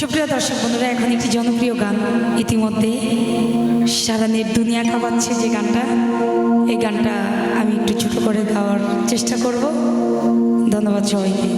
সুপ্রিয় দর্শক বন্ধুরা, এখন একটি জনপ্রিয় গান ইতিমধ্যে সারা নেট দুনিয়া খাওয়াচ্ছে যে গানটা। এই গানটা আমি একটু ছোট করে গাওয়ার চেষ্টা করব। ধন্যবাদ সবাইকে।